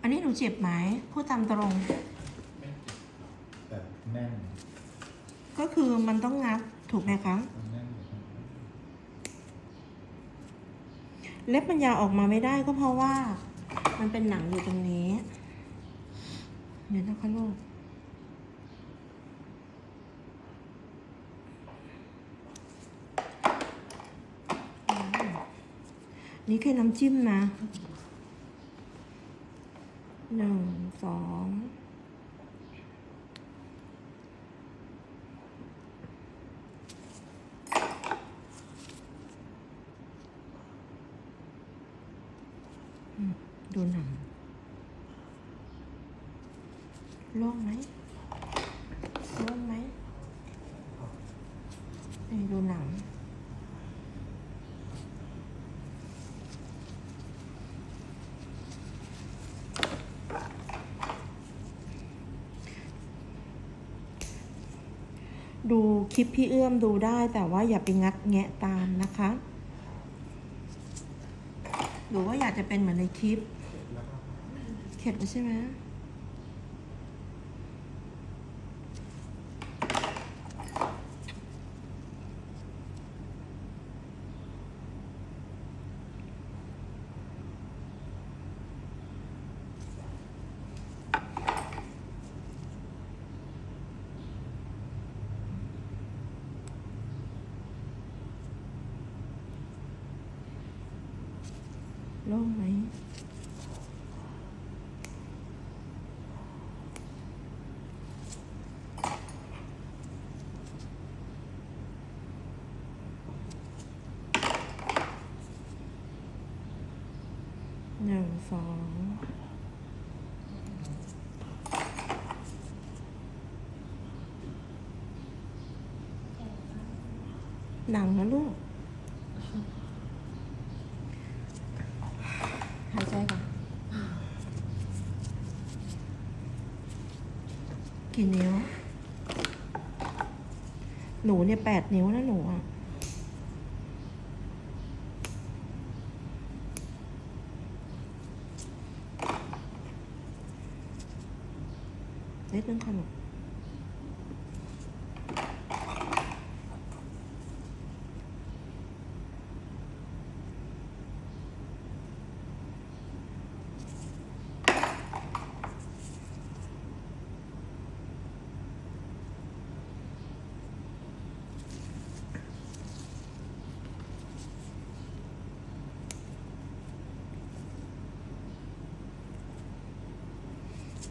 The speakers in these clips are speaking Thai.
อันนี้หนูเจ็บไหมพูดตามตรงไม่เจ็บแต่แน่นก็คือมันต้องงัดถูกไหมคะ มันแน่นอยู่ข้างในเล็บมันยาวออกมาไม่ได้ก็เพราะว่า มันเป็นหนังอยู่ตรงนี้ เดี๋ยวนะคะลูก นี่คือน้ำจิ้มนะ หนึ่งสองดูหนังล่งไหมโล่งไหมนี่ดูหนัง ดูคลิปพี่เอื้อมดูได้ แต่ว่าอย่าไปงัดแงะตามนะคะ หรือว่าอยากจะเป็นเหมือนในคลิป เข็ดแล้วใช่ไหม โล่งไหมหนึ่งสองหนังนะลูก หายใจก่อน กี่นิ้ว หนูเนี่ยแปดนิ้วนะหนูอะนิดนึงค่ะหนู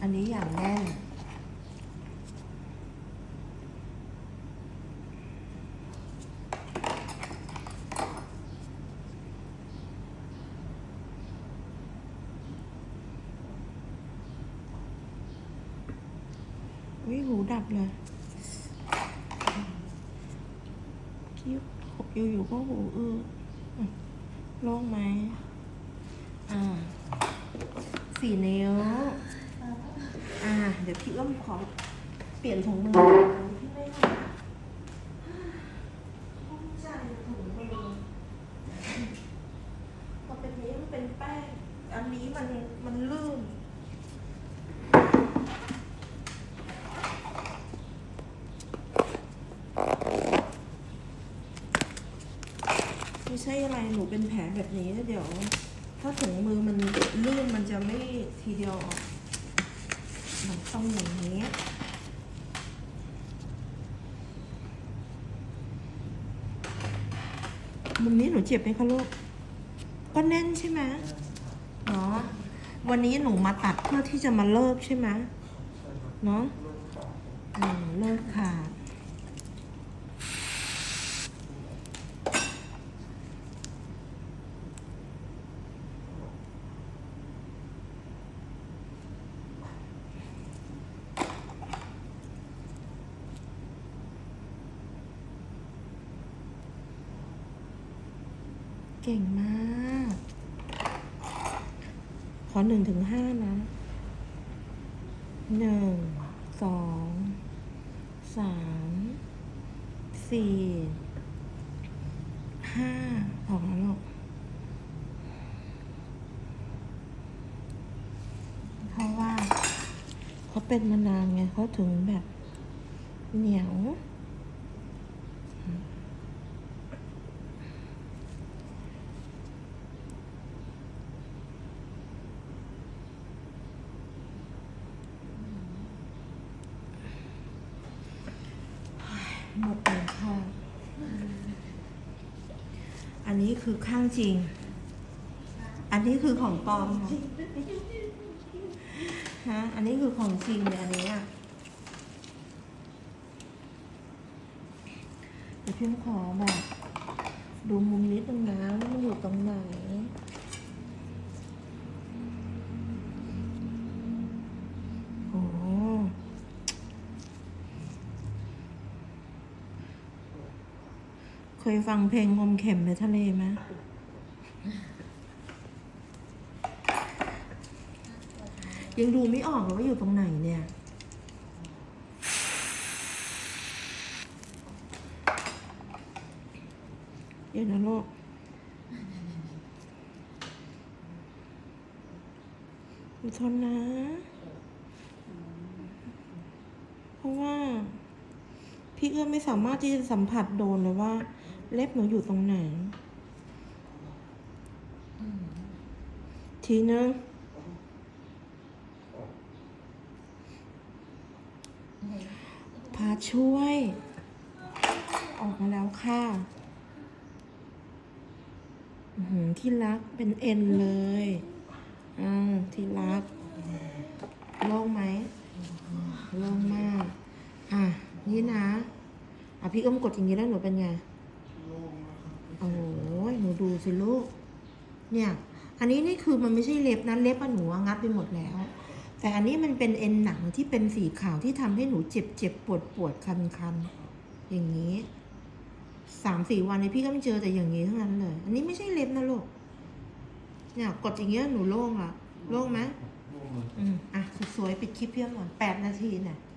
อันนี้อย่างแน่นวิหูดับเลยคิ้วอยู่ๆก็หูอื้ออโล่งไหม อ่าสี่นิ้วอ่าเดี๋ยวพี่เอื้อมขอเปลี่ยนถุงมือพี่ไม่ถนัดข้องใจถุงมือพอเป็นนี้มันเป็นแป้ง อันนี้มันมันลื่นไม่ใช่อะไรหนูเป็นแผลแบบนี้แล้วเดี๋ยว ถ้าถุงมือมันลื่นมันจะไม่ทีเดียวออก มันต้องอย่างนี้มุมนี้หนูเจ็บไหมคะลูก ก็แน่นใช่ไหมเนาะวันนี้หนูมาตัดเพื่อที่จะมาเลิกใช่ไหมเนาะเลิกขา เก่งมาก ขอหนึ่งถึงห้านะหนึ่งสองสามสี่ห้าออกแล้วลูกเขาเป็นมานานไงเขาถึงแบบเหนียว หมดเลยค่ะ อั นนี้คือข้างจริง อันนี้คือของปลอมฮะ อันนี้คือของจริงเนี่ยอันนี้อะเดี๋ยวพี่ขอแบบดูมุมนิดนึงนะว่ามันอยู่ตรงไหน ยฟังเพลงงมเข็มในทะเลไหมยังดูไม่ออกเลยว่าอยู่ตรงไหนเนี่ย เดี๋ยวนะลูกอดทนนะ เพราะว่า พี่เอื้อมไม่สามารถที่จะสัมผัสโดนเลยว่า เล็บหนูอยู่ตรงไหน ทีนึงพาช่วย ออกมาแล้วค่ะหือที่รักเป็นเอ็นเลยอ่าที่รัก โล่งไหมโล่งมาก อะ นี่นะ อะ พี่อ้มกดอย่างนี้แล้วหนูเป็นไง สิลูก เนี่ย อันนี้นี่คือมันไม่ใช่เล็บนะเล็บอะหนูอะงัดไปหมดแล้ว แต่อันนี้มันเป็นเอ็นหนังที่เป็นสีขาวที่ทำให้หนูเจ็บเจ็บปวดปวดคันคันอย่างนี้สามสี่วันนี้พี่ก็ไม่เจอแต่อย่างนี้ทั้งนั้นเลย อันนี้ไม่ใช่เล็บนะลูก เนี่ยกดอย่างเงี้ยหนูโล่งอะโล่งไหมโล่งเลยอืมอะสวยๆปิดคลิปเพียงก่อนแปดนาทีเนี่ยอ